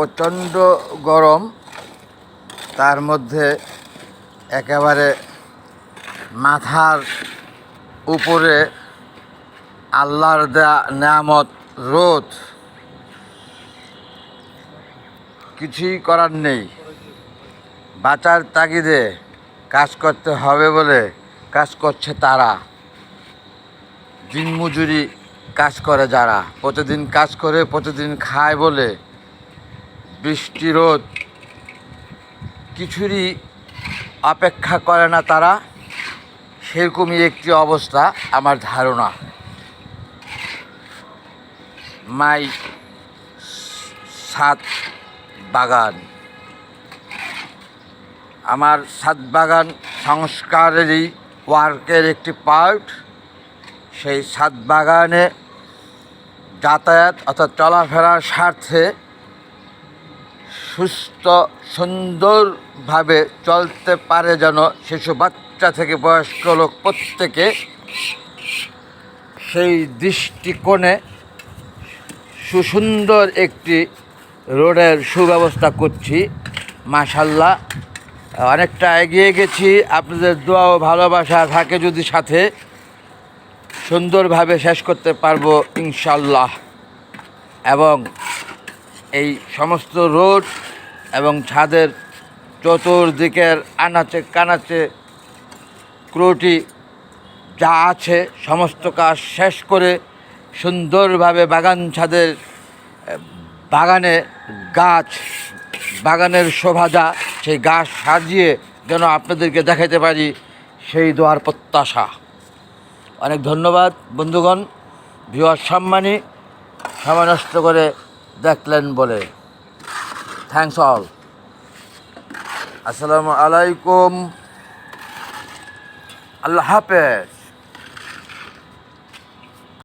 প্রচণ্ড গরম, তার মধ্যে একেবারে মাথার উপরে আল্লাহর দেয়া নেয়ামত রোদ কিছুই করার নেই। বাঁচার তাগিদে কাজ করতে হবে বলে কাজ করছে তারা। দিনমজুরি কাজ করে যারা। প্রতিদিন কাজ করে, প্রতিদিন খায় বলে বৃষ্টি রোদ কিছুরই অপেক্ষা করে না তারা। সেরকমই একটি অবস্থা আমার ধারণা। মাই সাত বাগান। আমার সাত বাগান সংস্কারেরই ওয়ার্কের একটি পার্ট। সেই সাত বাগানে যাতায়াত অর্থাৎ চলাফেরার স্বার্থে সুস্থ, সুন্দরভাবে চলতে পারে যেন শিশু বাচ্চা থেকে বয়স্ক লোক প্রত্যেকে সেই দৃষ্টিকোণে সুসুন্দর একটি রোডের সুব্যবস্থা করছি। মাশাল্লাহ, অনেকটা এগিয়ে গেছি। আপনাদের দোয়া ও ভালোবাসা থাকে যদি সাথে। সুন্দরভাবে শেষ করতে পারব, ইনশাল্লাহ। এবং এই সমস্ত রোড এবং ছাদের চতুর্দিকের আনাচে কানাচে ক্রুটি যা আছে, সমস্ত কাজ শেষ করে সুন্দরভাবে বাগান ছাদের বাগানে গাছ, বাগানের শোভা যা সেই গাছ সাজিয়ে যেন আপনাদেরকে দেখাতে পারি সেই দোয়ার প্রত্যাশা। অনেক ধন্যবাদ বন্ধুগণ ভিওয়ার সম্মানী, সময় নষ্ট করে দেখলেন বলে। থ্যাংকস অল আসসালামু আলাইকুম। আল্লাহ হাফেজ।